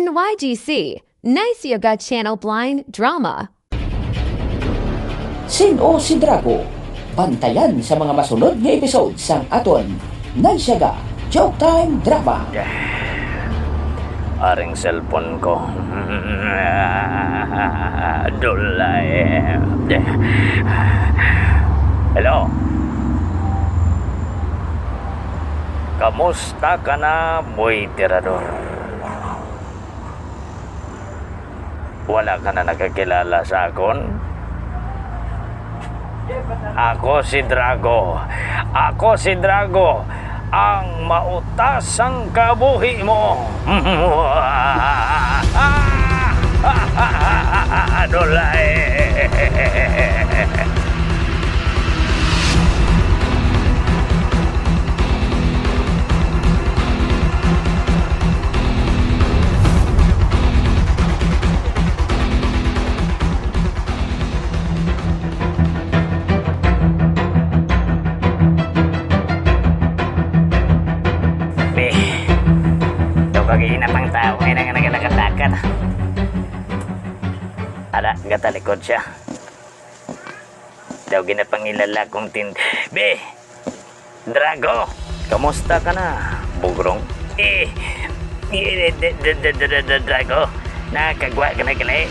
NYGC, Nice Yoga Channel Blind Drama. Sino si Drago? Bantayan sa mga masunod nga episode sang aton Naisyaga Joke Time Drama. Aring cellphone ko. Dulay. Hello? Kamusta ka na, boy tirador? Wala ka na nakakilala sa akon? Ako si Drago. Ako si Drago. Ang mautas ang kabuhi mo. Dulay. Ito kagiinap ang tao ngayon ang nagalakad-lakad. Ala, gatalikod siya. Daw ginapangilala kong tin... Be! Drago! Kamusta ka na, bugrong? Eh! eh, Drago! Nakagwa ka na kala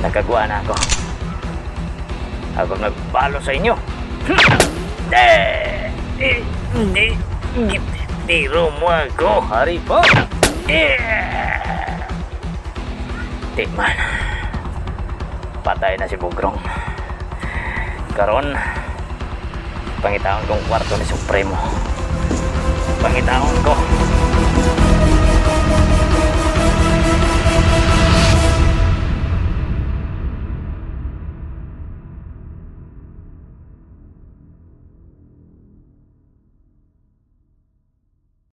Nakagwa na ako. Ako nagpalo sa inyo. Eh! Eh! Hindi! Tiro mo ako, hari po! Eh! Di man. Patay na si Bugrong. Karon, pangitaon kong kwarto ni Supremo. Pangitaon ko.